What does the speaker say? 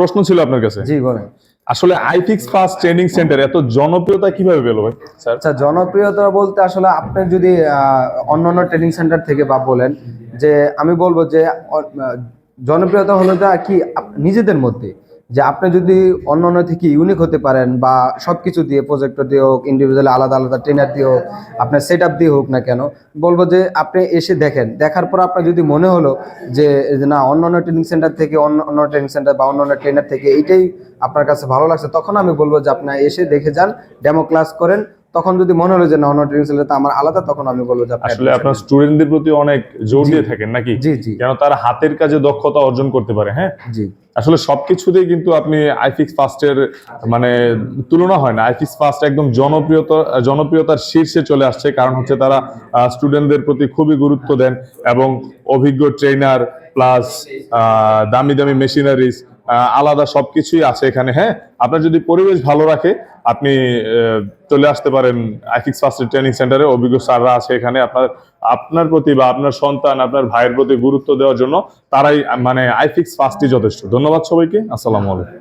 প্রশ্ন ছিল আপনার কাছে? জি বলেন। আসলে আইফিক্স ফাস্ট ট্রেনিং সেন্টার এত জনপ্রিয়তা কীভাবে পেল ভাই? স্যার? আচ্ছা জনপ্রিয়তা বলতে আসলে আপনি যদি অন্যান্য ট্রেনিং সেন্টার থেকে বা বলেন যে আমি বলব যে জনপ্রিয়তা হলো যা কি নিজেদের মধ্যে? যে আপনি যদি অন্য অন্য থেকে ইউনিক হতে পারেন বা সব কিছু দিয়ে প্রজেক্টর দিয়ে হোক ইন্ডিভিজুয়াল আলাদা আলাদা ট্রেনার দিয়ে হোক, আপনার সেট আপ দিয়ে হোক না কেন, বলব যে আপনি এসে দেখেন। দেখার পর আপনার যদি মনে হলো যে না, অন্য অন্য ট্রেনিং সেন্টার থেকে, অন্য অন্য ট্রেনিং সেন্টার বা অন্য অন্য ট্রেনার থেকে এইটাই আপনার কাছে ভালো লাগছে, তখন আমি বলব যে আপনি এসে দেখে যান ডেমো ক্লাস করেন তখন যদি মনে হলো যে না অন্য ট্রেনিং সেন্টার আমার আলাদা তখন আমি বলব যে আসলে আপনার স্টুডেন্টদের প্রতি অনেক জোর দিয়ে থাকেন নাকি? জি জি। কেন তারা হাতের কাজে দক্ষতা অর্জন করতে পারে হ্যাঁ? জি। আসলে সবকিছুতেই কিন্তু আপনি আইফিক্স ফার্স্টের মানে তুলনা হয় না। আইফিক্স ফার্স্ট একদম জনপ্রিয়তা জনপ্রিয়তার শীর্ষে চলে আসছে। কারণ হচ্ছে তারা স্টুডেন্টদের প্রতি খুবই গুরুত্ব দেন এবং অভিজ্ঞ ট্রেনার প্লাস দামি দামি মেশিনারিজ আলাদা সবকিছুই আছে এখানে হ্যাঁ? আপনার যদি পরিবেশ ভালো রাখে, আপনি চলে আসতে পারেন আইফিক্স ফার্স্ট ট্রেনিং সেন্টারে। অভিজ্ঞ স্যাররা আছে এখানে। আপনার আপনার প্রতি বা আপনার সন্তান, আপনার ভাইয়ের প্রতি গুরুত্ব দেওয়ার জন্য তারাই মানে আইফিক্স ফার্স্টই যথেষ্ট। ধন্যবাদ সবাইকে। আসসালামু আলাইকুম।